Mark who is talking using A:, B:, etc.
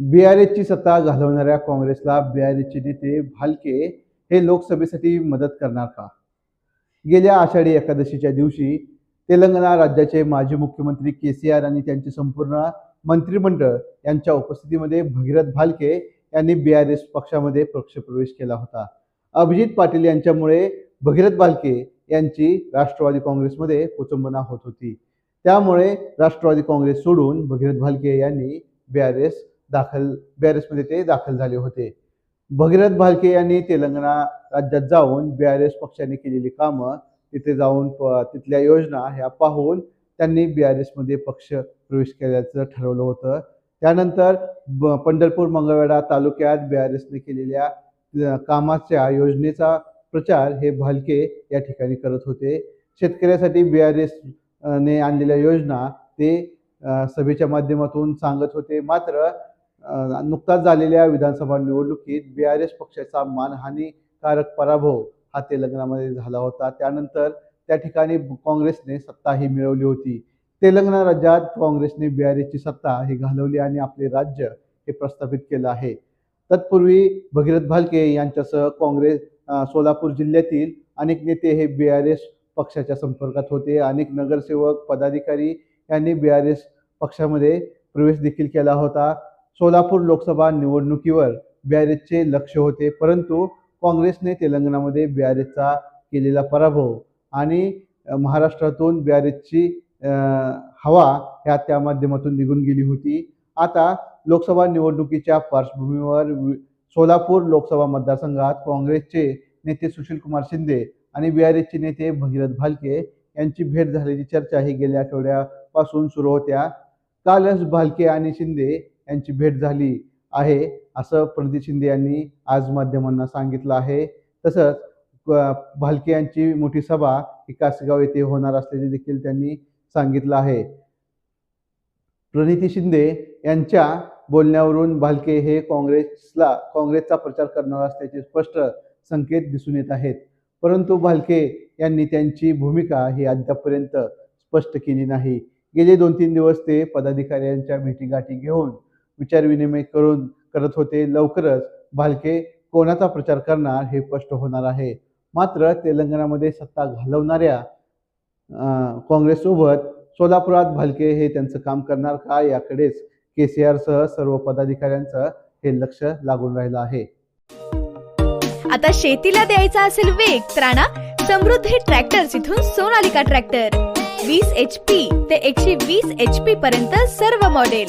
A: बीआरएसची सत्ता घालवणाऱ्या काँग्रेसला बीआरएसचे नेते भालके हे लोकसभेसाठी मदत करणार का? गेल्या आषाढी एकादशीच्या दिवशी तेलंगणा राज्याचे माजी मुख्यमंत्री के सी आर आणि त्यांचे संपूर्ण मंत्रिमंडळ यांच्या उपस्थितीमध्ये भगीरथ भालके यांनी बी आर एस पक्षामध्ये पक्षप्रवेश केला होता. अभिजित पाटील यांच्यामुळे भगीरथ भालके यांची राष्ट्रवादी काँग्रेसमध्ये कुचंबना होत होती. त्यामुळे राष्ट्रवादी काँग्रेस सोडून भगीरथ भालके यांनी बी आर एस दाखल बीआरएसमध्ये ते दाखल झाले होते. भगीरथ भालके यांनी तेलंगणा राज्यात जाऊन बीआरएस पक्षाने केलेली कामं तिथे जाऊन प- तिथल्या योजना ह्या पाहून त्यांनी बीआरएसमध्ये पक्ष प्रवेश केल्याचं ठरवलं होतं. त्यानंतर ब- पंढरपूर मंगळवेढा तालुक्यात बीआरएसने केलेल्या कामाच्या योजनेचा प्रचार हे भालके या ठिकाणी करत होते. शेतकऱ्यासाठी बीआरएस ने आणलेल्या योजना ते सभेच्या माध्यमातून सांगत होते. मात्र नुकताच झालेल्या विधानसभा निवडणुकीत बी आर एस पक्षाचा मानहानीकारक पराभव हा तेलंगणामध्ये झाला होता. त्यानंतर त्या ठिकाणी काँग्रेसने सत्ताही मिळवली होती. तेलंगणा राज्यात काँग्रेसने बी आर एसची सत्ता ही घालवली आणि आपले राज्य हे प्रस्थापित केलं आहे. तत्पूर्वी भगीरथ भालके यांच्यासह काँग्रेस सोलापूर जिल्ह्यातील अनेक नेते हे बी आर एस पक्षाच्या संपर्कात होते. अनेक नगरसेवक पदाधिकारी यांनी बी आर एस पक्षामध्ये प्रवेश देखील केला होता. सोलापूर लोकसभा निवडणुकीवर बॅरेजचे लक्ष होते परंतु काँग्रेसने तेलंगणामध्ये बॅरेजचा केलेला पराभव आणि महाराष्ट्रातून बॅरेजची हवा ह्या त्या माध्यमातून निघून गेली होती. आता लोकसभा निवडणुकीच्या पार्श्वभूमीवर सोलापूर लोकसभा मतदारसंघात काँग्रेसचे नेते सुशीलकुमार शिंदे आणि बी नेते भगीरथ भालके यांची भेट झाल्याची चर्चा ही गेल्या आठवड्यापासून सुरू होत्या. कालच भालके आणि शिंदे यांची भेट झाली आहे असं प्रदीप शिंदे यांनी आज माध्यमांना सांगितलं आहे. तसंच भालके यांची मोठी सभा ही कासगाव येथे होणार असल्याचे देखील त्यांनी सांगितलं आहे. प्रणिती शिंदे यांच्या बोलण्यावरून भालके हे काँग्रेसला काँग्रेसचा प्रचार करणार असल्याचे स्पष्ट संकेत दिसून येत आहेत. परंतु भालके यांनी त्यांची भूमिका ही अद्यापपर्यंत स्पष्ट केली नाही. गेले दोन तीन दिवस ते पदाधिकाऱ्यांच्या भेटीगाठी घेऊन विचारविनिमय करून करत होते. लवकरच भालके कोणाचा प्रचार करणार हे स्पष्ट होणार आहे. मात्र तेलंगणामध्ये सत्ता घालवणाऱ्या काँग्रेससोबत सोलापुरात भालके हे त्यांचं काम करणार का? याकडेच के सी आरसह सर्व पदाधिकाऱ्यांचं हे लक्ष लागून राहिलं आहे.
B: आता शेतीला द्यायचा असेल वेग तर आणा समृद्धी ट्रॅक्टर इथून सोनालिका ट्रॅक्टर. वीस एच पी ते एकशे वीस एच पी पर्यंत सर्व मॉडेल